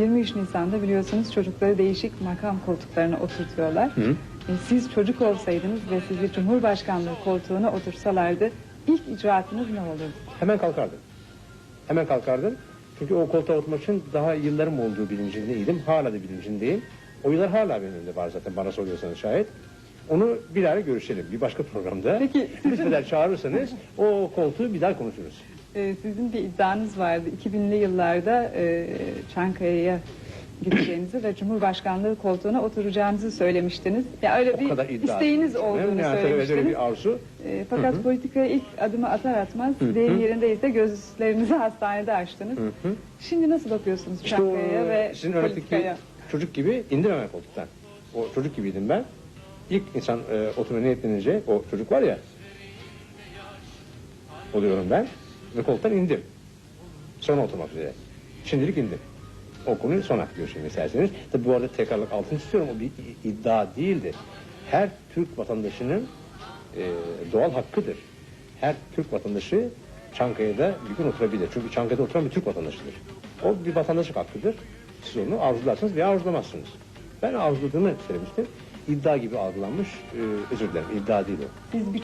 23 Nisan'da biliyorsunuz çocukları değişik makam koltuklarına oturtuyorlar. Hı. E, Siz çocuk olsaydınız ve sizi Cumhurbaşkanlığı koltuğuna otursalardı ilk icraatınız ne olurdu? Hemen kalkardım. Hemen kalkardım. Çünkü o koltuğa oturmak için daha yıllarım olduğu bilincindeydim. Hala da bilincindeyim. O yıllar hala benim önümde var zaten bana soruyorsanız şayet. Onu bir ara görüşelim bir başka programda. Peki. Lütfeder çağırırsanız o koltuğu bir daha konuşuruz. E, Sizin bir iddianız vardı. 2000'li yıllarda e, Çankaya'ya gideceğinizi ve Cumhurbaşkanlığı koltuğuna oturacağınızı söylemiştiniz. Ya öyle O bir isteğiniz olduğunu yani, söylemiştiniz. öyle bir arzu. E, fakat politikaya ilk adımı atar atmaz deyim yerindeyse gözlerinizi hastanede açtınız. Şimdi nasıl bakıyorsunuz İşte Çankaya'ya ve sizin politikaya? çocuk gibi indim hemen koltuktan. O çocuk gibiydim ben. İlk insan e, oturmaya niyetlenince o çocuk var ya oluyorum ben ve koltuktan indim. Sonra oturmak üzere. Şimdilik indim. O sonra görüşelim isterseniz. Tabi bu arada tekrarlık altını istiyorum. O bir iddia değildi. Her Türk vatandaşının e, doğal hakkıdır. Her Türk vatandaşı Çankaya'da bir gün oturabilir. Çünkü Çankaya'da oturan bir Türk vatandaşıdır. O bir vatandaşlık hakkıdır. Siz onu arzularsınız veya arzulamazsınız. Ben arzuladığımı söylemiştim. İddia gibi algılanmış. E, özür dilerim. İddia değil o. Biz bir